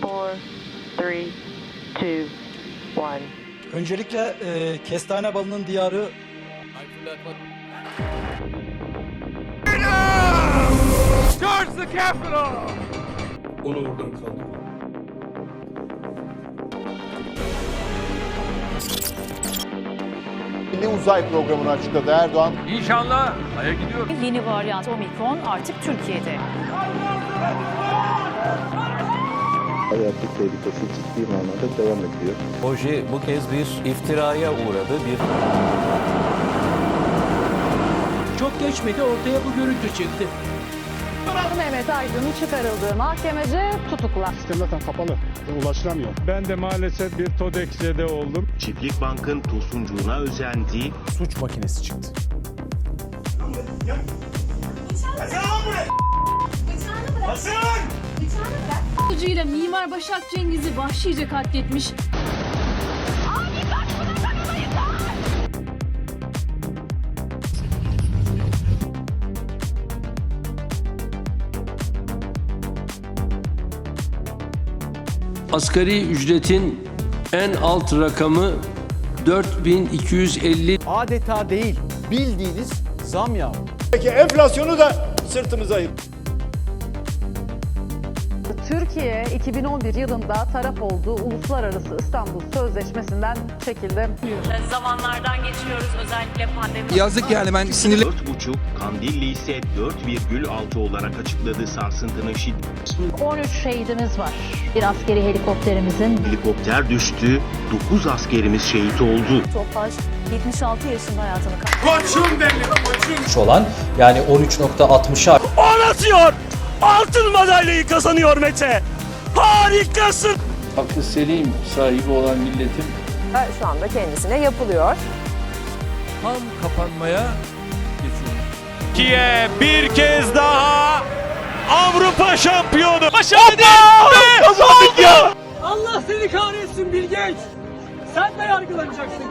four, three, two, one. Öncelikle e, kestane balının diyarı Onu oradan kaldır. Milli Uzay Programı'nı açıkladı Erdoğan. İnşallah Ay'a gidiyor. Yeni varyant Omikron artık Türkiye'de. Hayatlık tehlikesi ciddi manada devam ediyor. Proje bu kez bir iftiraya uğradı. Bir Çok geçmedi ortaya bu görüntü çıktı. Mehmet Aydın'ın çıkarıldığı mahkemece tutukla. Sistem zaten kapalı, ulaşılamıyor. Ben de maalesef bir TODEX'de oldum. Çiftlik Bank'ın tosuncuğuna özendi. suç makinesi çıktı. İle Mimar Başak Cengiz'i vahşice katletmiş. Asgari ücretin en alt rakamı 4250 adeta değil bildiğiniz zam ya. Peki enflasyonu da sırtımıza yık. Türkiye 2011 yılında taraf olduğu Uluslararası İstanbul Sözleşmesi'nden çekildi. Zamanlardan geçiyoruz özellikle pandemi. Yazık yani ben sinirli 4,5, Kandilli ise 4,6 olarak açıkladı sarsıntının şiddeti. 13 şehidimiz var. Bir askeri helikopterimizin Helikopter düştü, 9 askerimiz şehit oldu. Topaş 76 yaşında hayatını kaybetti. olan yani 13.60'a Anlatıyor! Altın madalyayı kazanıyor Mete. Harikasın. aklı selim sahibi olan milletin Şu anda kendisine yapılıyor. tam kapanmaya geçiyor. Türkiye bir kez daha Avrupa şampiyonu. Başardı değil. Kazandık ya. Allah seni kahretsin Bilgeç. Sen de yargılanacaksın.